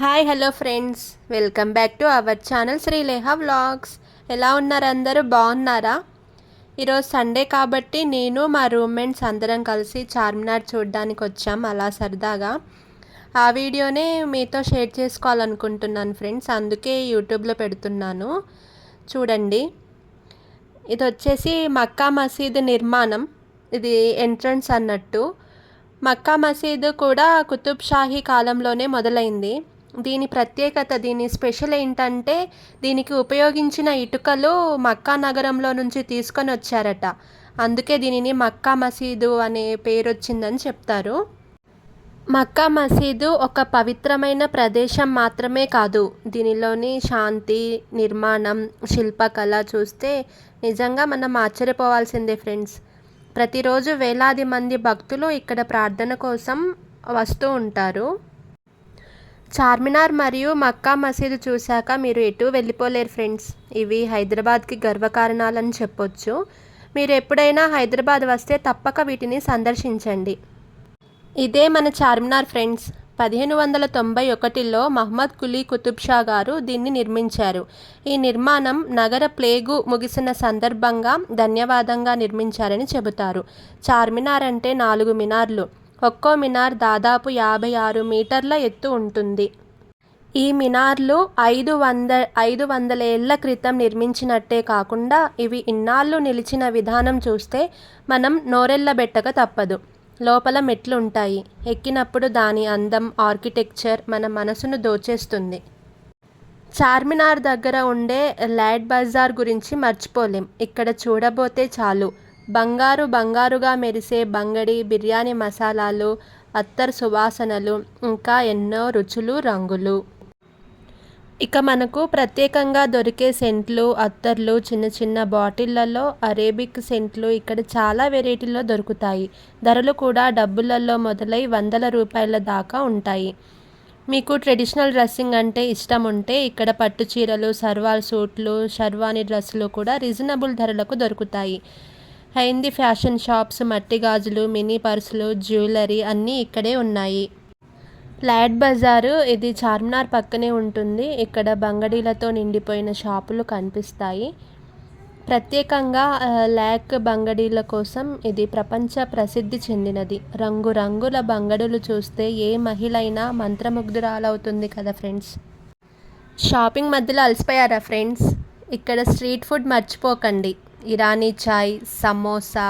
Hi hello friends welcome back to our channel Srileha vlogs ఎలా ఉన్నారు అందరూ? బాగున్నారా? ఈరోజు సండే కాబట్టి నేను మా రూమ్మేట్స్ అందరం కలిసి చార్మినార్ చూడడానికి వచ్చాం అలా సరదాగా. ఆ వీడియోనే మీతో షేర్ చేసుకోవాలనుకుంటున్నాను ఫ్రెండ్స్ అందుకే యూట్యూబ్లో పెడుతున్నాను. చూడండి. ఇది వచ్చేసి మక్కా మసీద్ నిర్మాణం. ఇది ఎంట్రన్స్ అన్నట్టు. మక్కా మసీదు కూడా కుతుబ్ షాహీ కాలంలోనే మొదలైంది. దీని ప్రత్యేకత దీని స్పెషల్ ఏంటంటే దీనికి ఉపయోగించిన ఇటుకలు మక్కా నగరంలో నుంచి తీసుకొని వచ్చారట. అందుకే దీనిని మక్కా మసీదు అనే పేరు వచ్చిందని చెప్తారు. మక్కా మసీదు ఒక పవిత్రమైన ప్రదేశం మాత్రమే కాదు. దీనిలోని శాంతి నిర్మాణం శిల్పకళ చూస్తే నిజంగా మనం ఆశ్చర్యపోవాల్సిందే ఫ్రెండ్స్. ప్రతిరోజు వేలాది మంది భక్తులు ఇక్కడ ప్రార్థన కోసం వస్తూ ఉంటారు. చార్మినార్ మరియు మక్కా మసీదు చూశాక మీరు ఎటు వెళ్ళిపోలేరు ఫ్రెండ్స్. ఇవి హైదరాబాద్కి గర్వకారణాలని చెప్పొచ్చు. మీరు ఎప్పుడైనా హైదరాబాద్ వస్తే తప్పక వీటిని సందర్శించండి. ఇదే మన చార్మినార్ ఫ్రెండ్స్. పదిహేను వందల తొంభై ఒకటిలో మహమ్మద్ కులీ కుతుబ్ షా గారు దీన్ని నిర్మించారు. ఈ నిర్మాణం నగర ప్లేగు ముగిసిన సందర్భంగా ధన్యవాదంగా నిర్మించారని చెబుతారు. చార్మినార్ అంటే నాలుగు మినార్లు. ఒక్కో మినార్ దాదాపు యాభై ఆరు మీటర్ల ఎత్తు ఉంటుంది. ఈ మినార్లు ఐదు వంద ఐదు వందల ఏళ్ళ క్రితం నిర్మించినట్టే కాకుండా ఇవి ఇన్నాళ్ళు నిలిచిన విధానం చూస్తే మనం నోరెళ్ళబెట్టక తప్పదు. లోపల మెట్లు ఉంటాయి ఎక్కినప్పుడు దాని అందం ఆర్కిటెక్చర్ మన మనసును దోచేస్తుంది. చార్మినార్ దగ్గర ఉండే లాడ్ బజార్ గురించి మర్చిపోలేం. ఇక్కడ చూడబోతే చాలు. బంగారు బంగారుగా మెరిసే బంగడి బిర్యానీ మసాలాలు అత్తర్ సువాసనలు ఇంకా ఎన్నో రుచులు రంగులు. ఇక మనకు ప్రత్యేకంగా దొరికే సెంట్లు అత్తర్లు చిన్న చిన్న బాటిళ్ళలో అరేబిక్ సెంట్లు ఇక్కడ చాలా వెరైటీల్లో దొరుకుతాయి. ధరలు కూడా డబ్బులలో మొదలై వందల రూపాయల దాకా ఉంటాయి. మీకు ట్రెడిషనల్ డ్రెస్సింగ్ అంటే ఇష్టం ఉంటే ఇక్కడ పట్టు చీరలు సర్వాల్ సూట్లు షర్వాణి డ్రెస్సులు కూడా రీజనబుల్ ధరలకు దొరుకుతాయి. హైందీ ఫ్యాషన్ షాప్స్ మట్టి గాజులు మినీ పర్సులు జ్యువెలరీ అన్నీ ఇక్కడే ఉన్నాయి. లాడ్ బజారు ఇది చార్మినార్ పక్కనే ఉంటుంది. ఇక్కడ బంగడీలతో నిండిపోయిన షాపులు కనిపిస్తాయి. ప్రత్యేకంగా ల్యాక్ బంగడీల కోసం ఇది ప్రపంచ ప్రసిద్ధి చెందినది. రంగురంగుల బంగడులు చూస్తే ఏ మహిళ అయినా మంత్రముగ్ధురాలవుతుంది కదా ఫ్రెండ్స్? షాపింగ్ మధ్యలో అలసిపోయారా ఫ్రెండ్స్? ఇక్కడ స్ట్రీట్ ఫుడ్ మర్చిపోకండి. ఇరానీ చాయ్ సమోసా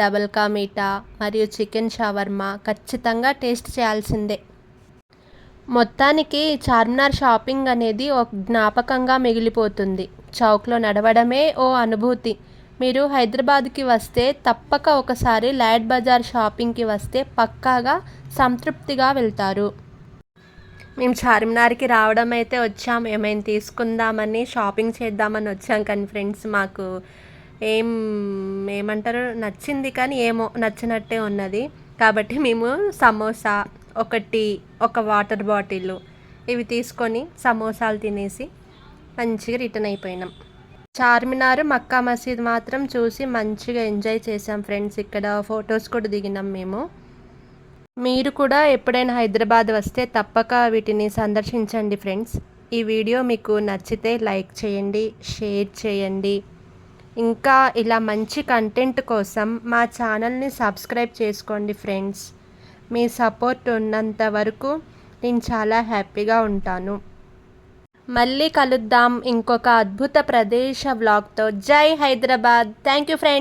డబల్ కా మీఠా మరియు చికెన్ షవర్మా ఖచ్చితంగా టేస్ట్ చేయాల్సిందే. మొత్తానికి చార్మినార్ షాపింగ్ అనేది ఒక జ్ఞాపకంగా మిగిలిపోతుంది. చౌక్లో నడవడమే ఓ అనుభూతి. మీరు హైదరాబాద్కి వస్తే తప్పక ఒకసారి లాడ్ బజార్ షాపింగ్కి వస్తే పక్కాగా సంతృప్తిగా వెళ్తారు. మేము చార్మినార్కి రావడం అయితే వచ్చాం. ఏమైనా తీసుకుందామని షాపింగ్ చేద్దామని వచ్చాం కానీ ఫ్రెండ్స్ మాకు ఏం ఏమంటారు? నచ్చింది కానీ ఏమో నచ్చినట్టే ఉన్నది. కాబట్టి మేము సమోసా ఒకటి ఒక వాటర్ బాటిల్ ఇవి తీసుకొని సమోసాలు తినేసి మంచిగా రిటర్న్ అయిపోయినాం. చార్మినార్ మక్కా మసీద్ మాత్రం చూసి మంచిగా ఎంజాయ్ చేసాం ఫ్రెండ్స్. ఇక్కడ ఫొటోస్ కూడా దిగినాం మేము. మీరు కూడా ఎప్పుడైనా హైదరాబాద్ వస్తే తప్పక వీటిని సందర్శించండి ఫ్రెండ్స్. ఈ వీడియో మీకు నచ్చితే లైక్ చేయండి షేర్ చేయండి. ఇంకా ఇలా మంచి కంటెంట్ కోసం మా ఛానల్ని సబ్స్క్రైబ్ చేసుకోండి ఫ్రెండ్స్ మీ సపోర్ట్ ఉన్నంత వరకు నేను చాలా హ్యాపీగా ఉంటాను. మళ్ళీ కలుద్దాం ఇంకొక అద్భుత ప్రదేశ వ్లాగ్తో జై హైదరాబాద్. Thank you friends